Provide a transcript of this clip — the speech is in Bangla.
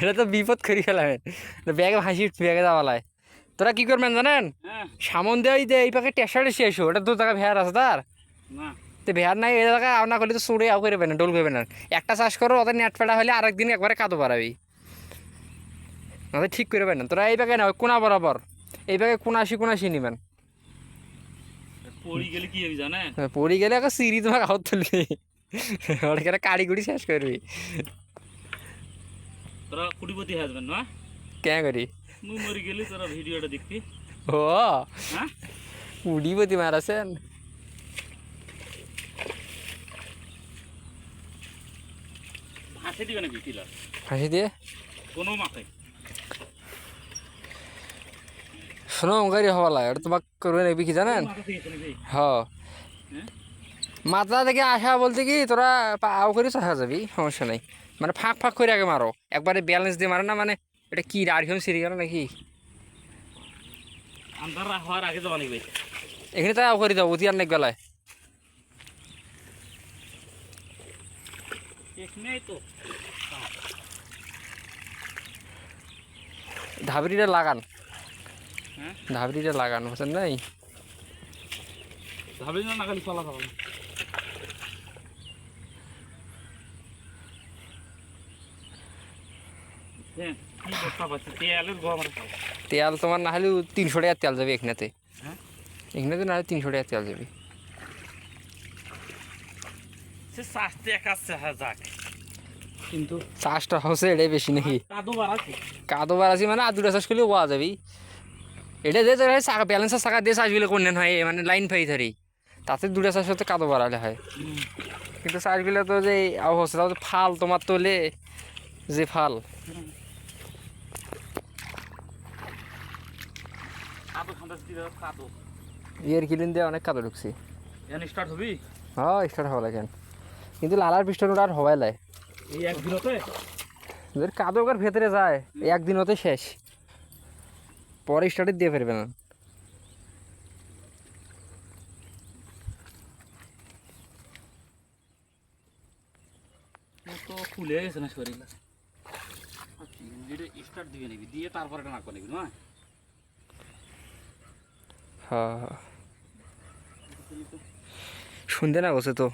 এটা তো বিপদ করি ফেলাম ব্যাগে ভাসি ব্যাগে যাওয়ালায় তোরা কি করবেন জানেন? হ্যাঁ। সামন ওই যে এই পাকে টেস্টার এসে এসো ওটা দু টাকা ভেয়ার আছে তার। তো ভেয়ার নাই এই আও না করলে তো সুড়ে আও করবে না ডোল করবে না একটা চাষ করো ওদের নেট ফেটা হলে আরেকদিন একবারে কাদো বাড়াবি। ওদের ঠিক করবে না। তোরা এই পাকে না কোনা বরাবর। এই পাকে কোনাশি কোনাশি নিবেন। পড়ি গেলে কি হবে জানেন? পড়ে গেলে একটা সিঁড়ি তোমাকে আহত তুলবি। ওটা কুড়ি শেষ করবি। তোরা কুড়িপতি হাসবেন না কেন করি মুই মরি গেলে তোরা ভিডিওটা দেখবি ও হ্যাঁ কুড়িপতি মারাছেন হাসে দিবে নাকি টিলার হাসি দিয়ে কোনো মাথায় শোনো গাড়ি হওয়া লাগে এটা তোমাকে করবে নাকি কি জানেন মাথা থেকে এসে নাকি হ হ্যাঁ মাথা থেকে আসা বলতে কি তোরা আও করে চাষা যাবি সমস্যা নাই। মানে ফাঁক ফাঁক করে আগে মারো। একবারে ব্যালেন্স দিয়ে মারো না মানে এটা কি আরহিম সিরি গেল নাকি? আন্ধার হওয়ার আগে যাওয়া নাকি এখানে তাই আও করে দাও অতি আর নাকি বেলায় ধাবরিটা লাগান। হ্যাঁ? ধাবরিটা লাগান বুঝছেন নাই? ভাবলি না না চলা চলা তেল তোমার না হলেও তিনশো টাকার তেল যাবে এখানেতে। হ্যাঁ? এখানেতে না হলে তিনশো টাকার তেল যাবে। হ্যাঁ কিন্তু চাষটা হচ্ছে এটাই বেশি নাকি? কাদু কাদো বাড়াছি মানে আর দুটা চাষ করলে ওয়া যাবি এটা যে জায়গায় চাকা ব্যালেন্সের চাকা দিয়ে চাষগুলো করলেন হয়? মানে লাইন ফাই ধরি তাতে দুটা চাষ হতে কাদো বাড়ালে হয়। কিন্তু চাষগুলো তো যে তাও ফাল তোমার তোলে যে ফাল। কাদু খান্দাস দিয়ে কাদু ইয়ের কিলিন দিয়ে অনেক কাদো ঢুকছি এখন স্টার্ট হবি? হ্যাঁ স্টার্ট হওয়া লাগে কিন্তু লালার পিস্টন ওটা আর হবাই লাই। এই এক দিনতে যদি কাদো ওর ভেতরে যায় একদিন হতে শেষ। পরে স্টার্টে দিয়ে ফেরবে না তো খুলে গেছে না শরীর স্টার্ট দিবে নিবি দিয়ে তারপরে এটা নাকবা নিবি না? হ্যাঁ হ্যাঁ শুনতে না বসে তো।